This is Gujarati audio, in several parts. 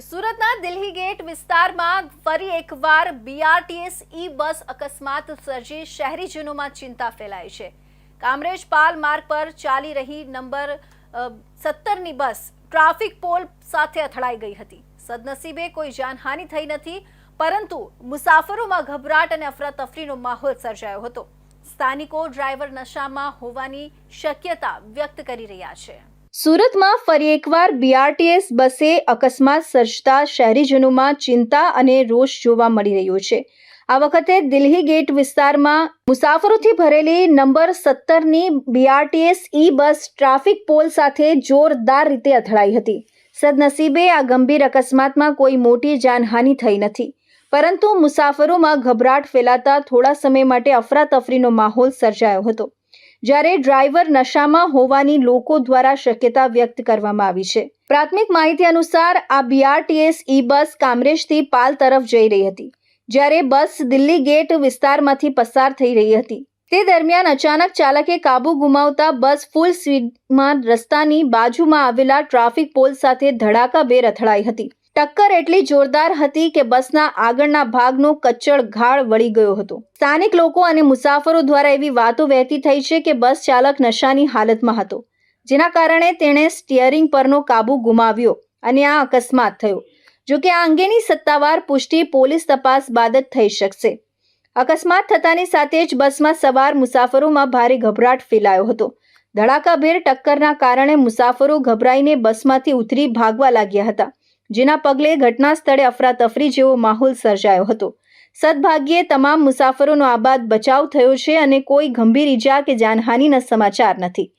સુરતના દિલ્હી ગેટ વિસ્તારમાં ફરી એકવાર બીઆરટીએસ ઈ બસ અકસ્માત સર્જી શહેરીજનોમાં ચિંતા ફેલાઈ છે. કામરેજ પાલ માર્ગ પર ચાલી રહી નંબર સત્તરની બસ ટ્રાફિક પોલ સાથે અથડાઈ ગઈ હતી. સદનસીબે કોઈ જાનહાનિ થઈ નથી, પરંતુ મુસાફરોમાં ગભરાટ અને અફરાતફરીનો માહોલ સર્જાયો હતો. સ્થાનિકો ડ્રાઈવર નશામાં હોવાની શક્યતા વ્યક્ત કરી રહ્યા છે. સુરતમાં ફરી એકવાર બીઆરટીએસ બસે અકસ્માત સર્જતા શહેરીજનોમાં ચિંતા અને રોષ જોવા મળી રહ્યો છે. આ વખતે દિલ્હી ગેટ વિસ્તારમાં મુસાફરોથી ભરેલી number સત્તરની BRTS E bus traffic pole સાથે જોરદાર રીતે અથડાઈ હતી. સદનસીબે આ ગંભીર અકસ્માતમાં કોઈ મોટી જાનહાનિ થઈ નથી. પરંતુ મુસાફરોમાં ગભરાટ ફેલાતા થોડા સમય માટે અફરાતફરીનો માહોલ સર્જાયો હતો. જ્યારે ડ્રાઈવર નશામાં હોવાની લોકો દ્વારા શક્યતા વ્યક્ત કરવામાં આવી છે. પ્રાથમિક માહિતી અનુસાર આ બીઆરટીએસ ઈ બસ કામરેજથી પાલ તરફ જઈ રહી હતી, જ્યારે બસ દિલ્હી ગેટ વિસ્તારમાંથી પસાર થઈ રહી હતી. તે દરમિયાન અચાનક ચાલકે કાબુ ગુમાવતા બસ ફૂલ સ્પીડમાં રસ્તાની બાજુમાં આવેલા ટ્રાફિક પોલ સાથે ધડાકાભેર અથડાઈ હતી. ટક્કર એટલી જોરદાર હતી કે બસના આગળના ભાગનો કચ્ચળ ઘાળ વળી ગયો હતો. સ્થાનિક લોકો અને મુસાફરો દ્વારા એવી વાતો વહેતી થઈ છે કે બસ ચાલક નશાની હાલતમાં હતો, જેના કારણે તેણે સ્ટિયરિંગ પરનો કાબુ ગુમાવ્યો અને આ અકસ્માત થયો. જો કે આ અંગેની સત્તાવાર પુષ્ટિ પોલીસ તપાસ બાદ જ થઈ શકશે. અકસ્માત થતાની સાથે જ બસમાં સવાર મુસાફરોમાં ભારે ગભરાટ ફેલાયો હતો. ધડાકાભેર ટક્કરના કારણે મુસાફરો ગભરાઈને બસમાંથી ઉતરી ભાગવા લાગ્યા હતા. જેના પગલે ઘટના સ્થળે અફરાતફરી જેવો માહોલ સર્જાયો હતો. સદભાગ્યે તમામ મુસાફરોનો આબાદ બચાવ થયો છે અને કોઈ ગંભીર ઈજા કે જાનહાનિના સમાચાર નથી.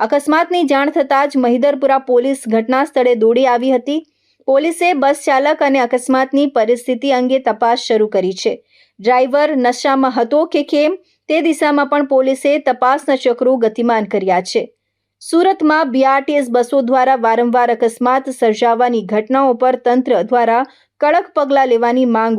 અકસ્માતની જાણ થતાં જ મહિદરપુરા પોલીસ ઘટના સ્થળે દોડી આવી હતી. પોલીસે બસ ચાલક અને અકસ્માતની પરિસ્થિતિ અંગે તપાસ શરૂ કરી છે. ડ્રાઈવર નશામાં હતો કે કેમ તે દિશામાં પણ પોલીસે તપાસના ચક્રો ગતિમાન કર્યા છે. સુરતમાં બીઆરટીએસ બસો દ્વારા વારંવાર અકસ્માત સર્જાવાની ઘટનાઓ પર તંત્ર દ્વારા કડક પગલાં લેવાની માંગ